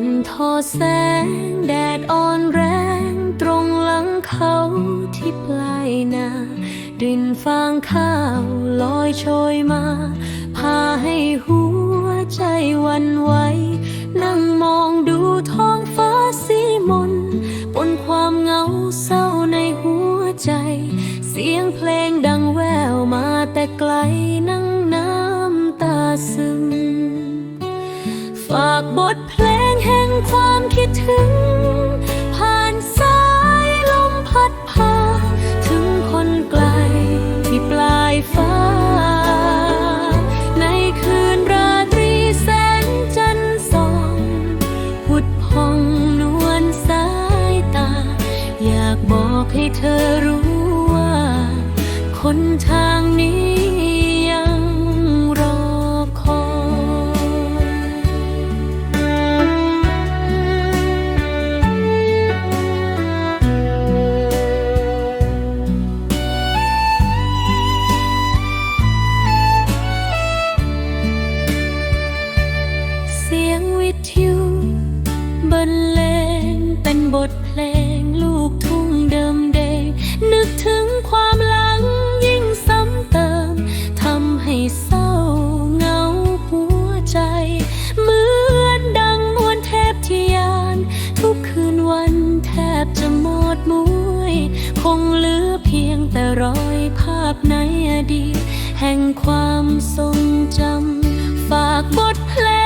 ทันทอแสงแดดอ่อนแรงตรงหลังเขาที่ปลายนารินฟางข้าวลอยโชยมา พาให้หัวใจวันไหวนั่งมองดูท้องฟ้าสีมนปนความเหงาเศร้าในหัวใจ เสียงเพลงดังแววมาแต่ไกลนั่งน้ำตาซึม ฝากบทเพลง ความคิดถึง ผ่านสายลมพัดพา ถึงคนไกลที่ปลายฟ้า ในคืนราตรีแสงจันทร์ส่องผุดพองนวลสายตา อยากบอกให้เธอรู้ว่า คนทางนี้ เป็นบทเพลงลูกทุ่งเดิมเดงนึกถึงความหลังยิ่งซ้ำเติมทำให้เศร้าเหงาหัวใจ เหมือนดังมวนเทพที่ยาน ทุกคืนวันแทบจะหมดมุย คงเหลือเพียงแต่รอยภาพในอดีต แห่งความทรงจำฝากบทเพลง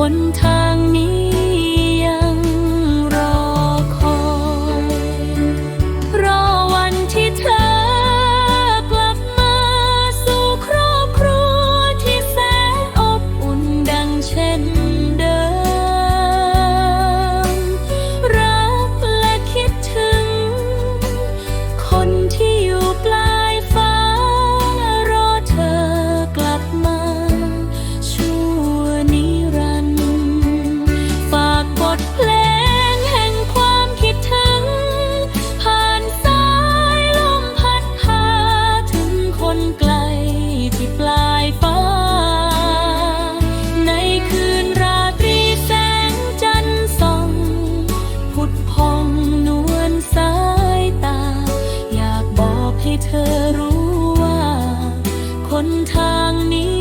คนท นทางนี้